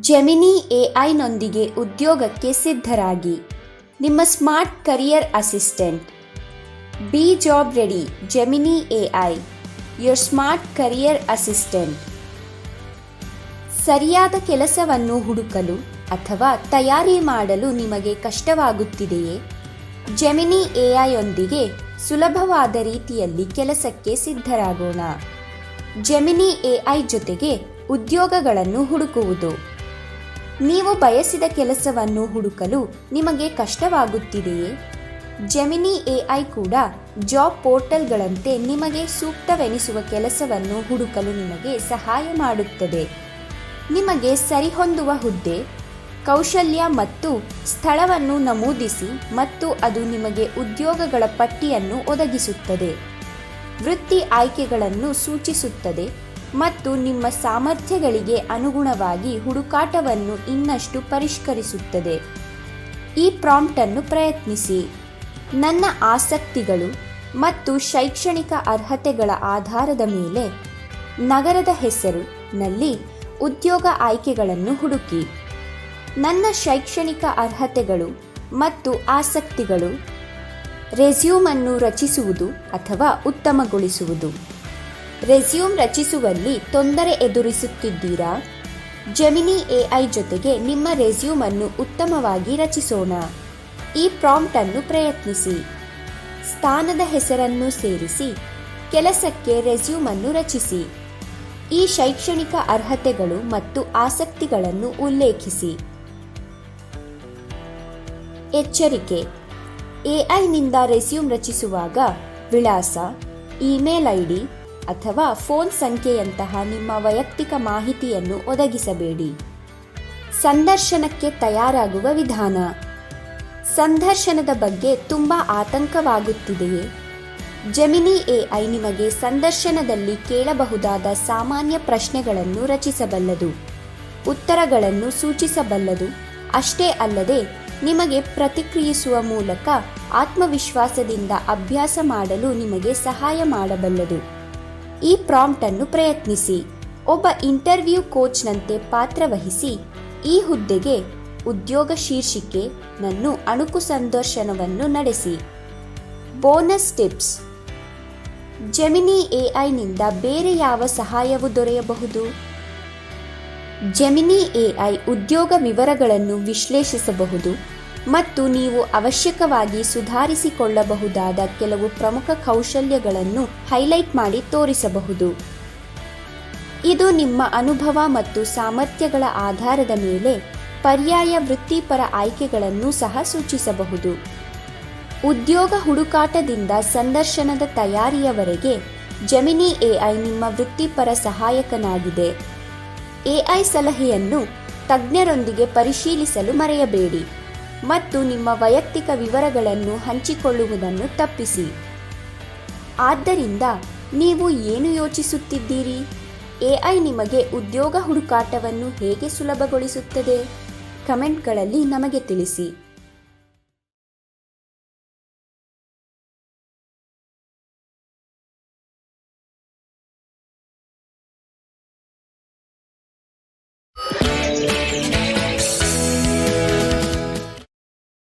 Gemini ಎಐನೊಂದಿಗೆ ಉದ್ಯೋಗಕ್ಕೆ ಸಿದ್ಧರಾಗಿ. ನಿಮ್ಮ smart career assistant. Be job ready, Gemini AI. Your smart career assistant. ಸರಿಯಾದ ಕೆಲಸವನ್ನು ಹುಡುಕಲು ಅಥವಾ ತಯಾರಿ ಮಾಡಲು ನಿಮಗೆ ಕಷ್ಟವಾಗುತ್ತಿದೆಯೇ? ಜೆಮಿನಿ ಎಐಯೊಂದಿಗೆ ಸುಲಭವಾದ ರೀತಿಯಲ್ಲಿ ಕೆಲಸಕ್ಕೆ ಸಿದ್ಧರಾಗೋಣ. ಜೆಮಿನಿ ಎಐ ಜೊತೆಗೆ ಉದ್ಯೋಗಗಳನ್ನು ಹುಡುಕುವುದು. ನೀವು ಬಯಸಿದ ಕೆಲಸವನ್ನು ಹುಡುಕಲು ನಿಮಗೆ ಕಷ್ಟವಾಗುತ್ತಿದೆಯೇ? ಜೆಮಿನಿ ಎಐ ಕೂಡ ಜಾಬ್ ಪೋರ್ಟಲ್ಗಳಂತೆ ನಿಮಗೆ ಸೂಕ್ತವೆನಿಸುವ ಕೆಲಸವನ್ನು ಹುಡುಕಲು ನಿಮಗೆ ಸಹಾಯ ಮಾಡುತ್ತದೆ. ನಿಮಗೆ ಸರಿಹೊಂದುವ ಹುದ್ದೆ, ಕೌಶಲ್ಯ ಮತ್ತು ಸ್ಥಳವನ್ನು ನಮೂದಿಸಿ ಮತ್ತು ಅದು ನಿಮಗೆ ಉದ್ಯೋಗಗಳ ಪಟ್ಟಿಯನ್ನು ಒದಗಿಸುತ್ತದೆ. ವೃತ್ತಿ ಆಯ್ಕೆಗಳನ್ನು ಸೂಚಿಸುತ್ತದೆ. ಮತ್ತು ನಿಮ್ಮ ಸಾಮರ್ಥ್ಯಗಳಿಗೆ ಅನುಗುಣವಾಗಿ ಹುಡುಕಾಟವನ್ನು ಇನ್ನಷ್ಟು ಪರಿಷ್ಕರಿಸುತ್ತದೆ. ಈ ಪ್ರಾಂಪ್ಟನ್ನು ಪ್ರಯತ್ನಿಸಿ. ನನ್ನ ಆಸಕ್ತಿಗಳು ಮತ್ತು ಶೈಕ್ಷಣಿಕ ಅರ್ಹತೆಗಳ ಆಧಾರದ ಮೇಲೆ ನಗರದ ಹೆಸರು ನಲ್ಲಿ ಉದ್ಯೋಗ ಆಯ್ಕೆಗಳನ್ನು ಹುಡುಕಿ. ನನ್ನ ಶೈಕ್ಷಣಿಕ ಅರ್ಹತೆಗಳು ಮತ್ತು ಆಸಕ್ತಿಗಳು ರೆಸ್ಯೂಮನ್ನು ರಚಿಸುವುದು ಅಥವಾ ಉತ್ತಮಗೊಳಿಸುವುದು. ರೆಸ್ಯೂಮ್ ರಚಿಸುವಲ್ಲಿ ತೊಂದರೆ ಎದುರಿಸುತ್ತಿದ್ದೀರಾ? ಜೆಮಿನಿ ಎಐ ಜೊತೆಗೆ ನಿಮ್ಮ ರೆಸ್ಯೂಮ್ ಅನ್ನು ಉತ್ತಮವಾಗಿ ರಚಿಸೋಣ. ಈ ಪ್ರಾಂಪ್ಟ್ ಅನ್ನು ಪ್ರಯತ್ನಿಸಿ. ಸ್ಥಾನದ ಹೆಸರನ್ನು ಸೇರಿಸಿ, ಕೆಲಸಕ್ಕೆ ರೆಸ್ಯೂಮ್ ಅನ್ನು ರಚಿಸಿ. ಈ ಶೈಕ್ಷಣಿಕ ಅರ್ಹತೆಗಳು ಮತ್ತು ಆಸಕ್ತಿಗಳನ್ನು ಉಲ್ಲೇಖಿಸಿ. ಎಚ್ಚರಿಕೆ ಎಐನಿಂದ ರೆಸ್ಯೂಮ್ ರಚಿಸುವಾಗ ವಿಳಾಸ, ಇಮೇಲ್ ಐಡಿ ಅಥವಾ ಫೋನ್ ಸಂಖ್ಯೆಯಂತಹ ನಿಮ್ಮ ವೈಯಕ್ತಿಕ ಮಾಹಿತಿಯನ್ನು ಒದಗಿಸಬೇಡಿ. ಸಂದರ್ಶನಕ್ಕೆ ತಯಾರಾಗುವ ವಿಧಾನ. ಸಂದರ್ಶನದ ಬಗ್ಗೆ ತುಂಬ ಆತಂಕವಾಗುತ್ತಿದೆಯೇ? ಜೆಮಿನಿ ಎಐ ನಿಮಗೆ ಸಂದರ್ಶನದಲ್ಲಿ ಕೇಳಬಹುದಾದ ಸಾಮಾನ್ಯ ಪ್ರಶ್ನೆಗಳನ್ನು ರಚಿಸಬಲ್ಲದು. ಉತ್ತರಗಳನ್ನು ಸೂಚಿಸಬಲ್ಲದು. ಅಷ್ಟೇ ಅಲ್ಲದೆ, ನಿಮಗೆ ಪ್ರತಿಕ್ರಿಯಿಸುವ ಮೂಲಕ ಆತ್ಮವಿಶ್ವಾಸದಿಂದ ಅಭ್ಯಾಸ ಮಾಡಲು ನಿಮಗೆ ಸಹಾಯ ಮಾಡಬಲ್ಲದು. ಈ ಪ್ರಾಂಪ್ಟ್ ಅನ್ನು ಪ್ರಯತ್ನಿಸಿ. ಒಬ್ಬ ಇಂಟರ್ವ್ಯೂ ಕೋಚ್ನಂತೆ ಪಾತ್ರವಹಿಸಿ ಈ ಹುದ್ದೆಗೆ ಉದ್ಯೋಗ ಶೀರ್ಷಿಕೆ ನನ್ನು ಅಣುಕು ಸಂದರ್ಶನವನ್ನು ನಡೆಸಿ. Bonus tips. ಜೆಮಿನಿ ಎಐನಿಂದ ಬೇರೆ ಯಾವ ಸಹಾಯವು ದೊರೆಯಬಹುದು? ಜೆಮಿನಿ ಎಐ ಉದ್ಯೋಗ ವಿವರಗಳನ್ನು ವಿಶ್ಲೇಷಿಸಬಹುದು. ಮತ್ತು ನೀವು ಅವಶ್ಯಕವಾಗಿ ಸುಧಾರಿಸಿಕೊಳ್ಳಬಹುದಾದ ಕೆಲವು ಪ್ರಮುಖ ಕೌಶಲ್ಯಗಳನ್ನು ಹೈಲೈಟ್ ಮಾಡಿ ತೋರಿಸಬಹುದು. ಇದು ನಿಮ್ಮ ಅನುಭವ ಮತ್ತು ಸಾಮರ್ಥ್ಯಗಳ ಆಧಾರದ ಮೇಲೆ ಪರ್ಯಾಯ ವೃತ್ತಿಪರ ಆಯ್ಕೆಗಳನ್ನು ಸಹ ಸೂಚಿಸಬಹುದು. ಉದ್ಯೋಗ ಹುಡುಕಾಟದಿಂದ ಸಂದರ್ಶನದ ತಯಾರಿಯವರೆಗೆ ಜೆಮಿನಿ ಎಐ ನಿಮ್ಮ ವೃತ್ತಿಪರ ಸಹಾಯಕನಾಗಿದೆ. ಎಐ ಸಲಹೆಯನ್ನು ತಜ್ಞರೊಂದಿಗೆ ಪರಿಶೀಲಿಸಲು ಮರೆಯಬೇಡಿ. ಮತ್ತು ನಿಮ್ಮ ವೈಯಕ್ತಿಕ ವಿವರಗಳನ್ನು ಹಂಚಿಕೊಳ್ಳುವುದನ್ನು ತಪ್ಪಿಸಿ. ಆದ್ದರಿಂದ ನೀವು ಏನು ಯೋಚಿಸುತ್ತಿದ್ದೀರಿ? ಎಐ ನಿಮಗೆ ಉದ್ಯೋಗ ಹುಡುಕಾಟವನ್ನು ಹೇಗೆ ಸುಲಭಗೊಳಿಸುತ್ತದೆ? ಕಮೆಂಟ್ಗಳಲ್ಲಿ ನಮಗೆ ತಿಳಿಸಿ.